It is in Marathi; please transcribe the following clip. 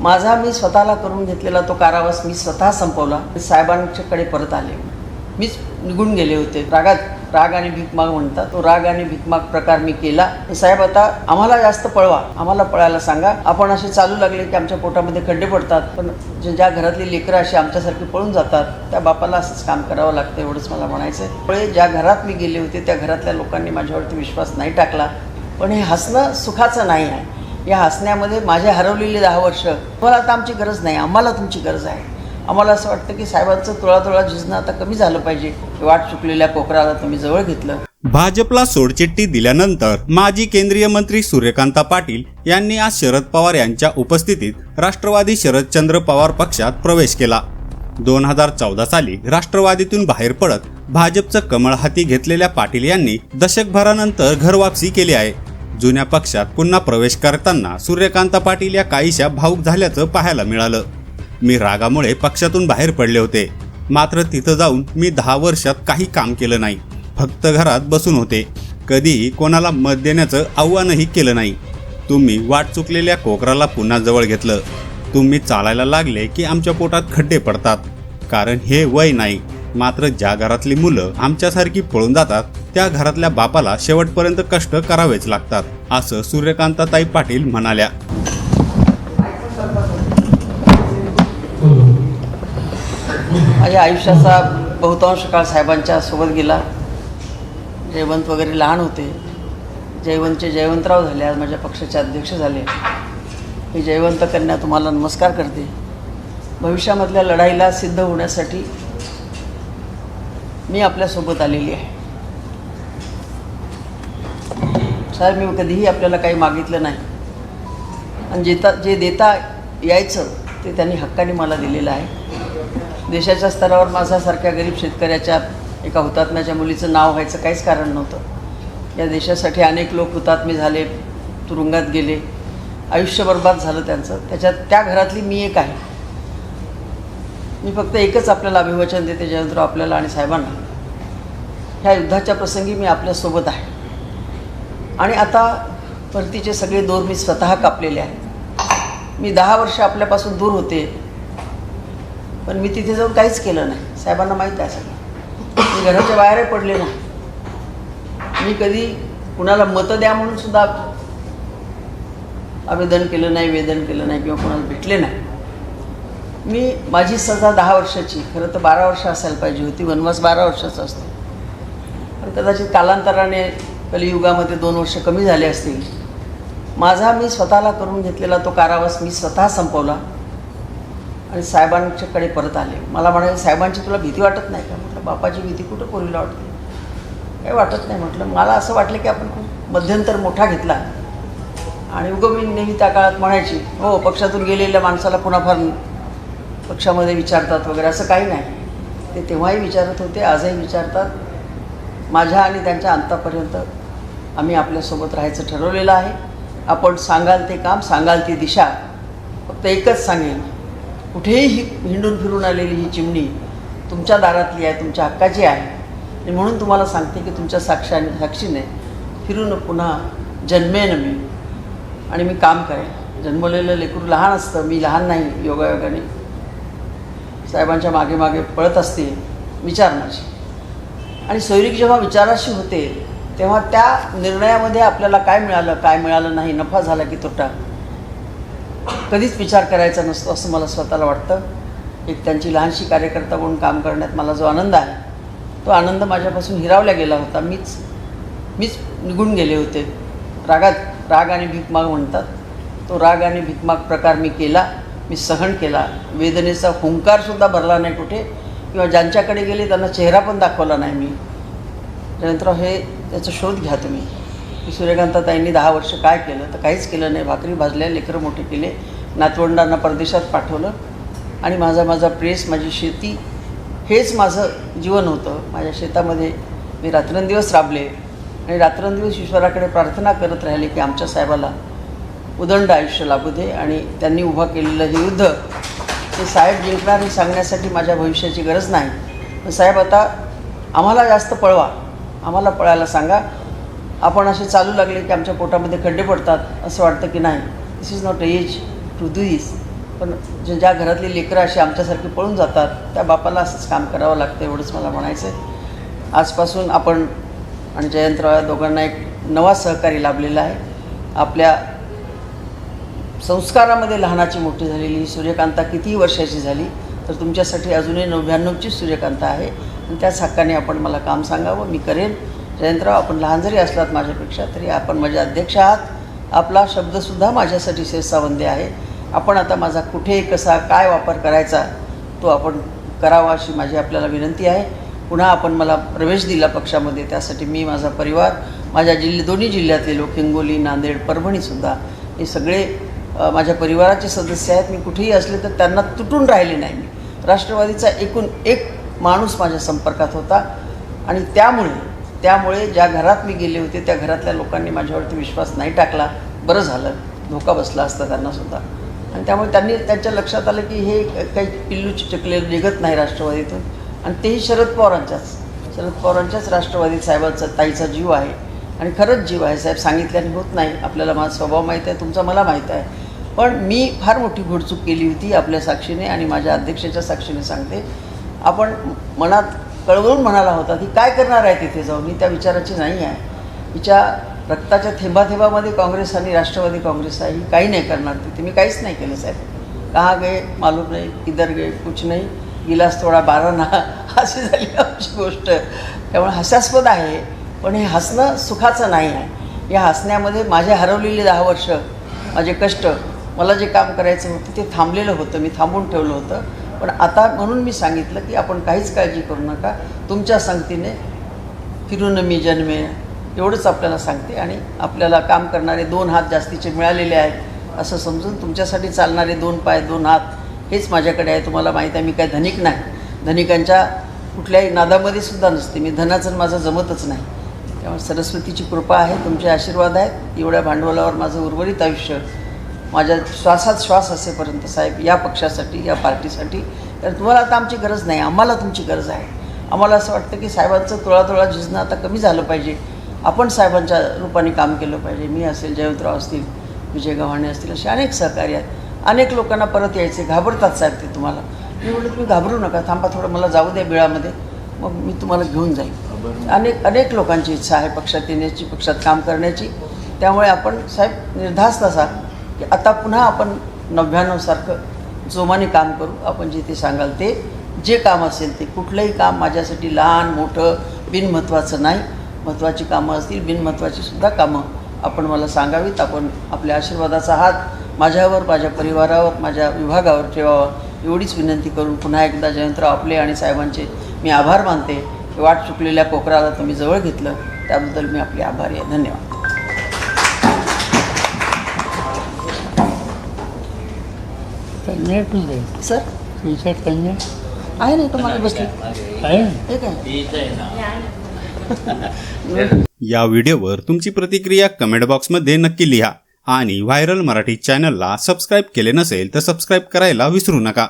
माझा मी स्वतःला करून घेतलेला तो कारावास मी स्वतः संपवला. साहेबांच्याकडे परत आले. मीच निघून गेले होते. रागात राग आणि भीकमाग म्हणतात. तो राग आणि भीकमाग प्रकार मी केला. साहेब आता आम्हाला जास्त पळवा. आम्हाला पळायला सांगा. आपण असे चालू लागले की आमच्या पोटामध्ये खड्डे पडतात. पण जे ज्या घरातली लेकरं अशी आमच्यासारखी पळून जातात त्या बापाला असंच काम करावं लागतं एवढंच मला म्हणायचं आहे पुढे ज्या घरात मी गेले होते त्या घरातल्या लोकांनी माझ्यावरती विश्वास नाही टाकला. पण हे हसणं सुखाचं नाही आहे. या हसण्यामध्ये माझे हरवलेली दहा वर्ष. तुम्हाला आता आमची गरज नाही. आम्हाला तुमची गरज आहे. आम्हाला असं वाटतं की साहेबांचं तुळा तुळा झिजणं आता कमी झालं पाहिजे. वाट चुकलेल्या कोपऱ्याला तुम्ही जवळ घेतलं. भाजपला सोडचिठ्ठी दिल्यानंतर माजी केंद्रीय मंत्री सूर्यकांता पाटील यांनी आज शरद पवार यांच्या उपस्थितीत राष्ट्रवादी शरदचंद्र पवार पक्षात प्रवेश केला. दोन हजार चौदा साली राष्ट्रवादीतून बाहेर पडत भाजपचं कमळ हाती घेतलेल्या पाटील यांनी दशकभरानंतर घरवापसी केली आहे. जुन्या पक्षात पुन्हा प्रवेश करताना सूर्यकांत पाटील या काहीशा भाऊक झाल्याचं पाहायला मिळालं. मी रागामुळे पक्षातून बाहेर पडले होते. मात्र तिथं जाऊन मी दहा वर्षात काही काम केलं नाही. फक्त घरात बसून होते. कधीही कोणाला मत देण्याचं आव्हानही केलं नाही. तुम्ही वाट चुकलेल्या कोकराला पुन्हा जवळ घेतलं. तुम्ही चालायला लागले की आमच्या पोटात खड्डे पडतात. कारण हे वय नाही. मात्र ज्या घरातली मुलं आमच्यासारखी पळून जातात त्या घरातल्या बापाला शेवटपर्यंत कष्ट करावेच लागतात असं सूर्यकांताताई पाटील म्हणाल्या. माझ्या आयुष्याचा बहुतांश काळ साहेबांच्या सोबत गेला. जयवंत वगैरे लहान होते. जयवंतचे जयवंतराव झाले आज माझ्या पक्षाचे अध्यक्ष झाले. मी जयवंत कन्या तुम्हाला नमस्कार करते. भविष्यामधल्या लढाईला सिद्ध होण्यासाठी मी आपल्यासोबत आलेली आहे. साहेब मी कधीही आपल्याला काही मागितलं नाही. आणि जेता जे देता यायचं ते त्यांनी हक्काने मला दिलेलं आहे. देशाच्या स्तरावर माझ्यासारख्या गरीब शेतकऱ्याच्या एका हुतात्म्याच्या मुलीचं नाव व्हायचं काहीच कारण नव्हतं. या देशासाठी अनेक लोक हुतात्मे झाले तुरुंगात गेले. आयुष्य बर्बाद झालं त्यांचं. त्याच्यात त्या घरातली मी एक आहे. मी फक्त एकच आपल्याला अभिवचन देते जयंतराव आपल्याला आणि साहेबांना. ह्या युद्धाच्या प्रसंगी मी आपल्यासोबत आहे. आणि आता परतीचे सगळे दोर मी स्वतः कापलेले आहेत. मी दहा वर्ष आपल्यापासून दूर होते. पण मी तिथे जाऊन काहीच केलं नाही. साहेबांना माहीत आहे सगळं. मी घराच्या बाहेरही पडले नाही. मी कधी कुणाला मतं द्या म्हणून सुद्धा आवेदन केलं नाही वेदन केलं नाही किंवा कुणाला भेटले नाही. मी माझी सजा दहा वर्षाची. खरं तर बारा वर्ष असायला पाहिजे होती. वनवास बारा वर्षाचा असतो. पण कदाचित कालांतराने कलियुगामध्ये दोन वर्ष कमी झाले असतील. माझा मी स्वतःला करून घेतलेला तो कारावास मी स्वतः संपवला आणि साहेबांच्याकडे परत आले. मला म्हणाले साहेबांची तुला भीती वाटत नाही का? म्हटलं बापाची भीती कुठं पोरीला वाटते? काही वाटत नाही म्हटलं. मला असं वाटलं की आपण खूप मध्यंतर मोठा घेतला. आणि उगं मी नेहमी त्या काळात म्हणायची हो पक्षातून गेलेल्या माणसाला पुन्हा फार पक्षामध्ये विचारतात वगैरे? असं काही नाही. ते तेव्हाही विचारत होते आजही विचारतात. माझ्या आणि त्यांच्या अंतापर्यंत आम्ही आपल्यासोबत राहायचं ठरवलेलं आहे. आपण सांगाल ते काम सांगाल ती दिशा फक्त एकच सांगेन. कुठेही ही हिंडून फिरून आलेली ही चिमणी तुमच्या दारातली आहे तुमच्या हक्काची आहे. आणि म्हणून तुम्हाला सांगते की तुमच्या साक्षाने साक्षीने फिरून पुन्हा जन्मेन मी आणि मी काम करेन. जन्मलेलं लेकरू लहान असतं मी लहान नाही योगायोगाने. साहेबांच्या मागे मागे पळत असते विचार माझी. आणि सैनिक जेव्हा विचाराशी होते तेव्हा त्या निर्णयामध्ये आपल्याला काय मिळालं काय मिळालं नाही नफा झाला की तोटा? कधीच विचार करायचा नसतो असं मला स्वतःला वाटतं. एक त्यांची लहानशी कार्यकर्ता म्हणून काम करण्यात मला जो आनंद आहे तो आनंद माझ्यापासून हिरावला गेला होता. मीच मीच निघून गेले होते. रागात राग आणि भीकमाग म्हणतात. तो राग आणि भीकमाग प्रकार मी केला मी सहन केला. वेदनेचा हुंकारसुद्धा भरला नाही कुठे किंवा ज्यांच्याकडे गेले त्यांना चेहरा पण दाखवला नाही मी. जयंतराव हे त्याचा शोध घ्या तुम्ही. की सूर्यकांताताईंनी दहा वर्ष काय केलं तर काहीच केलं नाही. भाकरी भाजल्या लेकरं मोठे केले. नातवंडांना परदेशात पाठवलं. आणि माझा माझा प्रेस माझी शेती हेच माझं जीवन होतं. माझ्या शेतामध्ये मी रात्रंदिवस राबले. आणि रात्रंदिवस ईश्वराकडे प्रार्थना करत राहिले की आमच्या साहेबाला उदंड आयुष्य लाभू दे आणि त्यांनी उभं केलेलं हे युद्ध ते साहेब जिंकणार हे सांगण्यासाठी माझ्या भविष्याची गरज नाही. पण साहेब आता आम्हाला जास्त पळवा. आम्हाला पळायला सांगा. आपण असे चालू लागले की आमच्या पोटामध्ये खड्डे पडतात असं वाटतं की नाही. This is not age to do this पण जे ज्या घरातली लेकरं अशी आमच्यासारखी पळून जातात त्या बापाला असंच काम करावं लागतं एवढंच मला म्हणायचं आहे आजपासून आपण आणि जयंतराव या दोघांना एक नवा सहकारी लाभलेला आहे. आपल्या संस्कारामध्ये लहानाची मोठी झालेली सूर्यकांता कितीही वर्षाची झाली तर तुमच्यासाठी अजूनही नव्याण्णवची सूर्यकांता आहे. त्याच हक्काने आपण मला काम सांगावं मी करेन. जयंतराव आपण लहान जरी असलात माझ्यापेक्षा तरी आपण माझे अध्यक्ष आहात. आपला शब्दसुद्धा माझ्यासाठी शेषावंदे आहे. आपण आता माझा कुठे कसा काय वापर करायचा तो आपण करावा अशी माझी आपल्याला विनंती आहे. पुन्हा आपण मला प्रवेश दिला पक्षामध्ये त्यासाठी मी माझा परिवार माझ्या जिल्हे दोन्ही जिल्ह्यातले लोक हिंगोली नांदेड परभणीसुद्धा हे सगळे माझ्या परिवाराचे सदस्य आहेत. मी कुठेही असले तर त्यांना तुटून राहिले नाही मी. राष्ट्रवादीचा एकूण एक माणूस माझ्या संपर्कात होता. आणि त्यामुळे त्यामुळे ज्या घरात मी गेले होते त्या घरातल्या लोकांनी माझ्यावरती विश्वास नाही टाकला. बरं झालं. धोका बसला असता त्यांनासुद्धा आणि त्यामुळे त्यांनी त्यांच्या लक्षात आलं की हे काही पिल्लू चिटकलेलं निघत नाही राष्ट्रवादीतून. आणि तेही शरद पवारांच्याच शरद पवारांच्याच राष्ट्रवादीत साहेबांचा ताईचा जीव आहे. आणि खरंच जीव आहे. साहेब सांगितल्याने होत नाही. आपल्याला माझा स्वभाव माहीत आहे. तुमचा मला माहीत आहे. पण मी फार मोठी घोडचूक केली होती आपल्या साक्षीने आणि माझ्या अध्यक्षाच्या साक्षीने सांगते. आपण मनात कळवळून म्हणाला होता की काय करणार आहे तिथे जाऊन? मी त्या विचाराची नाही आहे. तिच्या रक्ताच्या थेंबाथेंबामध्ये काँग्रेस आणि राष्ट्रवादी काँग्रेस आहे. ही काही नाही करणार तिथे. मी काहीच नाही केलं साहेब. कहा गे मालूम नाही. किधर गे कुछ नाही. गिलास थोडा बारा ना. अशी झाली आमची गोष्ट. त्यामुळे हास्यास्पद आहे. पण हे हसणं सुखाचं नाही आहे. या हसण्यामध्ये माझे हरवलेली दहा वर्ष माझे कष्ट मला जे काम करायचं होतं ते थांबलेलं होतं. मी थांबून ठेवलं होतं. पण आता म्हणून मी सांगितलं की आपण काहीच काळजी करू नका. तुमच्या संगतीने फिरून मी जन्मे एवढंच आपल्याला सांगते. आणि आपल्याला काम करणारे दोन हात जास्तीचे मिळालेले आहेत असं समजून तुमच्यासाठी चालणारे दोन पाय दोन हात हेच माझ्याकडे आहे. तुम्हाला माहीत आहे मी काय धनिक नाही. धनिकांच्या कुठल्याही नादामध्ये सुद्धा नसते. मी धनाचं माझं जमतच नाही. त्यामुळे सरस्वतीची कृपा आहे तुमचे आशीर्वाद आहेत. एवढ्या भांडवलावर माझं उर्वरित आयुष्य माझ्या श्वासात श्वास असेपर्यंत साहेब या पक्षासाठी या पार्टीसाठी. तर तुम्हाला आता आमची गरज नाही आम्हाला तुमची गरज आहे. आम्हाला असं वाटतं की साहेबांचं तुळातुळा झिजणं आता कमी झालं पाहिजे. आपण साहेबांच्या रूपाने काम केलं पाहिजे. मी असेल जयवंतराव असतील विजय गव्हाणे असतील असे अनेक सहकारी आहेत. अनेक लोकांना परत यायचे घाबरतात साहेब ते तुम्हाला. मी म्हणलं तुम्ही घाबरू नका थांबा थोडं मला जाऊ द्या बिळामध्ये. मग मी तुम्हाला घेऊन जाईन. अनेक अनेक लोकांची इच्छा आहे पक्षात येण्याची पक्षात काम करण्याची. त्यामुळे आपण साहेब निर्धास्त असा की आता पुन्हा आपण नव्याण्णवसारखं जोमाने काम करू. आपण जे ते सांगाल ते जे काम असेल ते. कुठलंही काम माझ्यासाठी लहान मोठं बिनमहत्त्वाचं नाही. महत्त्वाची कामं असतील बिनमहत्त्वाची सुद्धा कामं आपण मला सांगावीत. आपण आपल्या आशीर्वादाचा हात माझ्यावर माझ्या परिवारावर माझ्या विभागावर ठेवावा. एवढीच विनंती करून पुन्हा एकदा जयंतराव आपले आणि साहेबांचे मी आभार मानते. की वाट चुकलेल्या कोकराला तुम्ही जवळ घेतलं. त्याबद्दल मी आपले आभारी आहे. धन्यवाद. कन्या कुठे सर? तुमच्या कन्या आहे नाही तुम्हाला बसली. आहे. हे काय? या व्हिडिओवर तुमची प्रतिक्रिया कमेंट बॉक्समध्ये नक्की लिहा. आणि व्हायरल मराठी चॅनलला सबस्क्राईब केले नसेल तर सबस्क्राईब करायला विसरू नका.